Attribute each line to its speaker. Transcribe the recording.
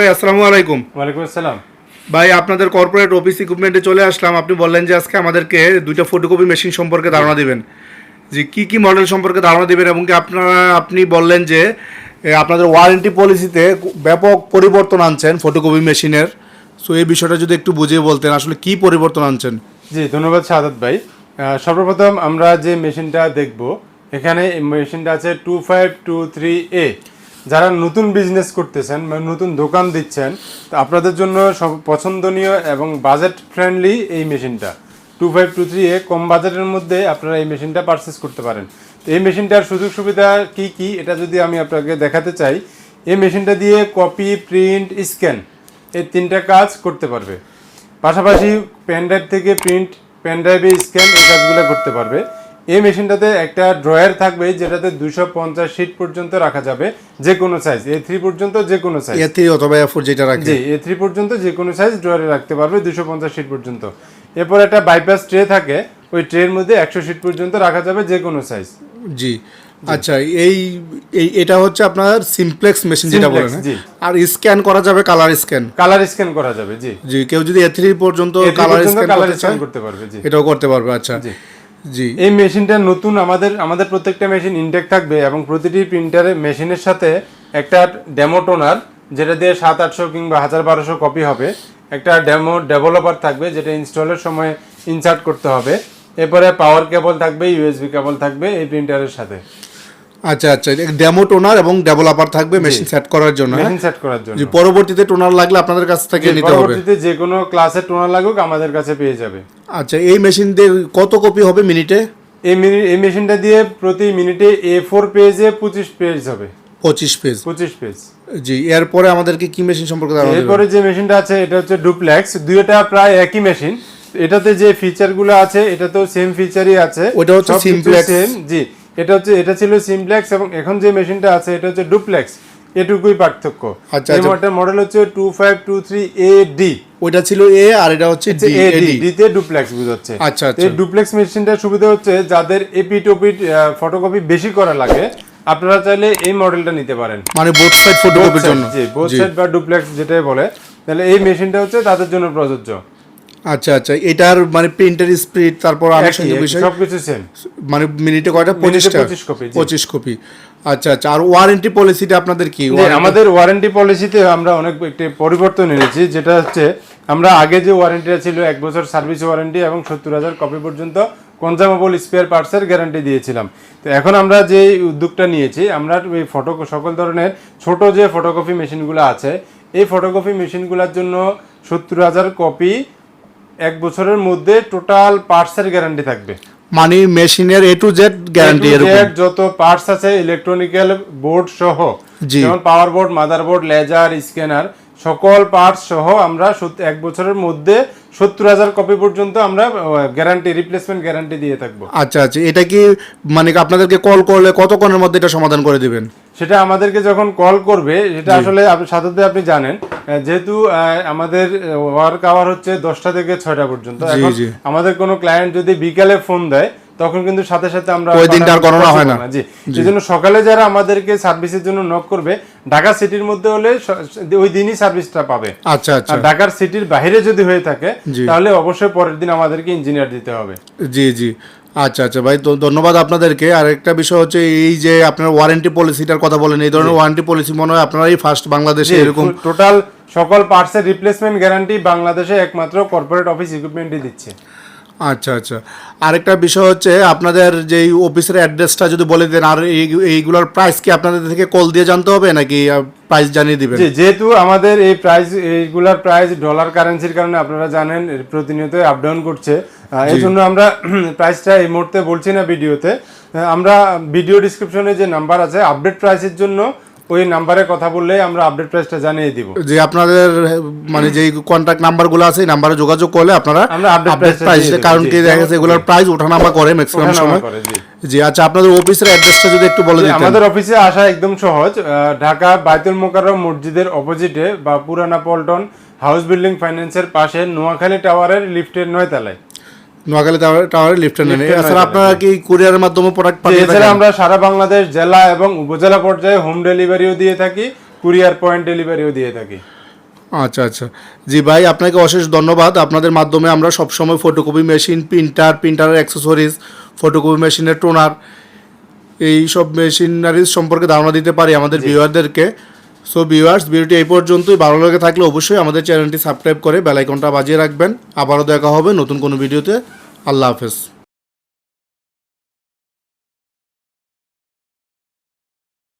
Speaker 1: ভাই আসসালামু আলাইকুম।
Speaker 2: ওয়ালাইকুম আসসালাম।
Speaker 1: ভাই আপনাদের কর্পোরেট অফিস ইকুইপমেন্টে চলে আসলাম। আপনি বললেন যে আজকে আমাদেরকে দুইটা ফটোকপি মেশিন সম্পর্কে ধারণা দিবেন। যে কি কি মডেল সম্পর্কে ধারণা দিবেন এবং কি আপনারা আপনি বললেন যে আপনাদের ওয়ারেন্টি পলিসিতে ব্যাপক পরিবর্তন আনছেন ফটোকপি মেশিনের সো এই বিষয়টা যদি একটু বুঝিয়ে বলতেন আসলে কি পরিবর্তন আনছেন?
Speaker 2: জি ধন্যবাদ সাদাত ভাই। সর্বপ্রথম আমরা যে মেশিনটা দেখব এখানে মেশিনটা আছে two five two three A যারা নতুন বিজনেস করতেছেন বা নতুন দোকান দিচ্ছেন, তো আপনাদের জন্য সব পছন্দনীয় এবং বাজেট ফ্রেন্ডলি এই মেশিনটা। Two five two three A কম বাজেটের মধ্যে আপনারা এই মেশিনটা পারচেস করতে পারেন। তো এই মেশিনটার সুযোগ সুবিধা কি কি? এটা যদি আমি আপনাকে দেখাতে চাই, এই মেশিনটা দিয়ে কপি প্রিন্ট স্ক্যান এই তিনটা কাজ করতে পারবে। পাশাপাশি পেন ড্রাইভ থেকে প্রিন্ট পেন ড্রাইভে স্ক্যান এই কাজগুলো করতে পারবে। এই মেশিনটাতে একটা ড্রয়ার থাকবে যেটাতে দুশো পঞ্চাশ সিট পর্যন্ত রাখা যাবে যে কোনো সাইজ এ থ্রি পর্যন্ত যে কোনো সাইজ
Speaker 1: এ থ্রি অথবা এ ফোর যেটা রাখে।
Speaker 2: জি এ থ্রি পর্যন্ত যে কোনো সাইজ ড্রয়ারে রাখতে পারবে দুশো পঞ্চাশ সিট পর্যন্ত। এরপর একটা বাইপাস ট্রে থাকে ওই ট্রের মধ্যে একশো সিট পর্যন্ত রাখা যাবে যে কোনো সাইজ
Speaker 1: জি। আচ্ছা এই এই এটা হচ্ছে আপনার সিমপ্লেক্স মেশিন যেটা বলেন
Speaker 2: জি।
Speaker 1: হ্যাঁ? আর স্ক্যান করা যাবে কালার স্ক্যান
Speaker 2: কালার স্ক্যান করা যাবে জি।
Speaker 1: জি কেউ যদি এ থ্রি পর্যন্ত কালার স্ক্যান করতে চায়
Speaker 2: করতে পারবে জি।
Speaker 1: এটাও করতে পারবে আচ্ছা।
Speaker 2: জি। এই মেশিনটা নতুন, আমাদের আমাদের প্রত্যেকটা মেশিন ইনটেক থাকবে এবং প্রতিটি প্রিন্টারে মেশিনের সাথে একটা ডেমো টোনার যেটা দিয়ে সাত, আটশো কিংবা হাজার বারোশো কপি হবে। একটা ডেমো ডেভেলপার থাকবে, যেটা ইনস্টলের সময় ইনসার্ট করতে হবে। এরপরে পাওয়ার কেবল থাকবে ইউএসবি কেবল থাকবে এই প্রিন্টারের সাথে।
Speaker 1: আচ্ছা আচ্ছা ডেমো টোনার এবং ডেভেলপার থাকবে মেশিন সেট করার জন্য হ্যাঁ?
Speaker 2: মেশিন সেট করার জন্য।
Speaker 1: পরবর্তীতে টোনার লাগলে আপনাদের কাছ থেকে নিতে হবে।
Speaker 2: পরবর্তীতে যে কোনো ক্লাসের টোনার লাগুক আমাদের কাছে পেয়ে যাবে।
Speaker 1: আচ্ছা এই মেশিন দিয়ে কত কপি হবে মিনিটে
Speaker 2: এই এই মেশিনটা দিয়ে প্রতি মিনিটে এ ফোর পেজে পঁচিশ পেজ হবে।
Speaker 1: পঁচিশ পেজ
Speaker 2: পঁচিশ পেজ
Speaker 1: জি এরপরে আমাদেরকে কি মেশিন সম্পর্কে
Speaker 2: এরপরে যে মেশিনটা আছে এটা হচ্ছে ডুপ্লেক্স দুইটা প্রায় একই মেশিন এটাতে যে ফিচারগুলো আছে এটাতেও সেম ফিচারই আছে।
Speaker 1: ওটা হচ্ছে
Speaker 2: সবকিছু
Speaker 1: Simplex।
Speaker 2: জি এটা হচ্ছে এটা ছিল সিমপ্লেক্স এবং এখন যে মেশিনটা আছে এটা হচ্ছে ডুপ্লেক্স। এটুকুই পার্থক্য।
Speaker 1: আচ্ছা,
Speaker 2: এই
Speaker 1: আচ্ছা।
Speaker 2: মডেল হচ্ছে two five two three A D
Speaker 1: ওইটা ছিল এ আর এটা হচ্ছে ডি
Speaker 2: ডুপ্লেক্স বুঝাচ্ছে।
Speaker 1: আচ্ছা, আচ্ছা।
Speaker 2: এই ডুপ্লেক্স মেশিনটার সুবিধা হচ্ছে যাদের এপিট ওপিট ফটোকপি বেশি করা লাগে আপনারা চাইলে এই মডেলটা নিতে পারেন।
Speaker 1: মানে বোথ সাইড ফটোকপির জন্য।
Speaker 2: জি বোথ সাইড বা ডুপ্লেক্স যেটা বলে। তাহলে এই মেশিনটা হচ্ছে তাদের জন্য প্রযোজ্য।
Speaker 1: আচ্ছা আচ্ছা এটার মানে প্রিন্টার স্পিড তারপর আনুষঙ্গিক
Speaker 2: একই,
Speaker 1: বিষয়।
Speaker 2: সবকিছু সেম
Speaker 1: মানে মিনিটে কয়টা? পঁচিশটা?
Speaker 2: 25 copy,
Speaker 1: পঁচিশ কপি আচ্ছা আচ্ছা আর ওয়ারেন্টি পলিসিটা আপনাদের কি?
Speaker 2: আমাদের ওয়ারেন্টি পলিসিতে আমরা অনেক একটি পরিবর্তন এনেছি যেটা হচ্ছে আমরা আগে যে ওয়ারেন্টিটা ছিল এক বছর সার্ভিস ওয়ারেন্টি এবং সত্তর হাজার কপি পর্যন্ত কনজামেবল স্পেয়ার পার্টসের গ্যারান্টি দিয়েছিলাম। তো এখন আমরা যে উদ্যোগটা নিয়েছি আমরা এই ফটো সকল ধরনের ছোট যে ফটোকপি মেশিনগুলো আছে এই ফটোকপি মেশিনগুলোর জন্য সত্তর হাজার কপি এক বছরের মধ্যে টোটাল পার্টসের গ্যারান্টি থাকবে।
Speaker 1: মানে মেশিনের এ টু জেড গ্যারান্টি এরকম।
Speaker 2: যত পার্টস আছে ইলেকট্রনিক্যাল বোর্ড সহ যেমন power board motherboard laser scanner সকল পার্টস সহ আমরা এক বছরের মধ্যে সত্তর হাজার কপি পর্যন্ত আমরা গ্যারান্টি রিপ্লেসমেন্ট গ্যারান্টি দিয়ে থাকব।
Speaker 1: আচ্ছা আচ্ছা। এটা কি মানে আপনাদেরকে কল করলে কতক্ষণের মধ্যে এটা সমাধান করে দিবেন?
Speaker 2: সেটা আমাদেরকে যখন কল করবে সেটা আসলে সাধারণত আপনি জানেন যেহেতু আমাদের ওয়ার্ক আওয়ার হচ্ছে দশটা থেকে ছয়টা পর্যন্ত। এখন আমাদের কোনো ক্লায়েন্ট যদি বিকালে ফোন দেয় তখন কিন্তু সাথে সাথে আমরা
Speaker 1: ওই দিনটা গণনা হয় না।
Speaker 2: জি এই জন্য সকালে যারা আমাদেরকে সার্ভিসের জন্য নক করবে ঢাকা সিটির মধ্যে হলে ওই দিনই সার্ভিসটা পাবে।
Speaker 1: আচ্ছা আচ্ছা।
Speaker 2: আর ঢাকার সিটির বাইরে যদি হয়ে থাকে তাহলে অবশ্যই পরের দিন আমাদেরকে ইঞ্জিনিয়ার দিতে হবে।
Speaker 1: জি জি। আচ্ছা আচ্ছা ভাই তো ধন্যবাদ আপনাদেরকে। আর একটা বিষয় হচ্ছে এই যে আপনার ওয়ারেন্টি পলিসিটার কথা বলেন এই ধরনের ওয়ারেন্টি পলিসি মনে হয় আপনারাই ফার্স্ট বাংলাদেশে এরকম
Speaker 2: টোটাল সকল পার্টসের রিপ্লেসমেন্ট গ্যারান্টি বাংলাদেশে একমাত্র কর্পোরেট অফিস ইকুইপমেন্টই দিচ্ছে।
Speaker 1: আচ্ছা আচ্ছা। আরেকটা বিষয় হচ্ছে আপনাদের যে অফিসের অ্যাড্রেসটা যদি বলে দেন আর এই- এইগুলোর প্রাইস কি আপনাদের থেকে কল দিয়ে জানতে হবে নাকি প্রাইস জানিয়ে দিবেন?
Speaker 2: যেহেতু আমাদের এই প্রাইস এইগুলার প্রাইস ডলার কারেন্সির কারণে আপনারা জানেন প্রতিনিয়ত আপ ডাউন করছে। এই জন্য আমরা প্রাইসটা এই মুহূর্তে বলছি না ভিডিওতে। আমরা ভিডিও ডিসক্রিপশনে যে নাম্বার আছে আপডেট প্রাইসের জন্য ওই নাম্বারে কথা বললে আমরা আপডেট প্রাইসটা জানিয়ে দিব।
Speaker 1: যে আপনাদের মানে যে কন্ট্যাক্ট নাম্বারগুলো আছে এই নাম্বারে যোগাযোগ করলে আপনারা আপডেট প্রাইস কারণ কি দেখা গেছে এগুলোর প্রাইস ওঠানামা করে ম্যাক্সিমাম সময়।
Speaker 2: করে, জি।
Speaker 1: আচ্ছা আপনাদের অফিসের অ্যাড্রেসটা যদি একটু বলে দিতেন।
Speaker 2: আমাদের অফিসে আসা একদম সহজ। ঢাকা বাইতুল মোকাররম মসজিদের অপোজিটে বা পুরানা পল্টন হাউস বিল্ডিং ফাইন্যান্সের পাশে নোয়াখালী টাওয়ারের লিফটের নয় তলায়
Speaker 1: নোয়াখালী টাওয়ারে লিফটে নেন এছাড়া আপনারা কি কুরিয়ারের মাধ্যমে প্রোডাক্ট পাঠিয়ে
Speaker 2: এছাড়া আমরা সারা বাংলাদেশ জেলা এবং উপজেলা পর্যায়ে হোম ডেলিভারিও দিয়ে থাকি কুরিয়ার পয়েন্ট ডেলিভারিও দিয়ে থাকি।
Speaker 1: আচ্ছা আচ্ছা। জি ভাই আপনাকে অশেষ ধন্যবাদ। আপনাদের মাধ্যমে আমরা সবসময় ফটোকপি মেশিন প্রিন্টার প্রিন্টারের অ্যাক্সেসরিজ ফটোকপি মেশিনের টোনার এই সব মেশিনারিজ সম্পর্কে ধারণা দিতে পারি আমাদের ভিউয়ারদেরকে সো ভিউয়ার্স ভিডিওটি এই পর্যন্তই। ভালো লেগে থাকলে অবশ্যই আমাদের চ্যানেলটি সাবস্ক্রাইব করে বেলাইকনটা বাজিয়ে রাখবেন। আবারও দেখা হবে নতুন কোনো ভিডিওতে। আল্লাহ হাফেজ।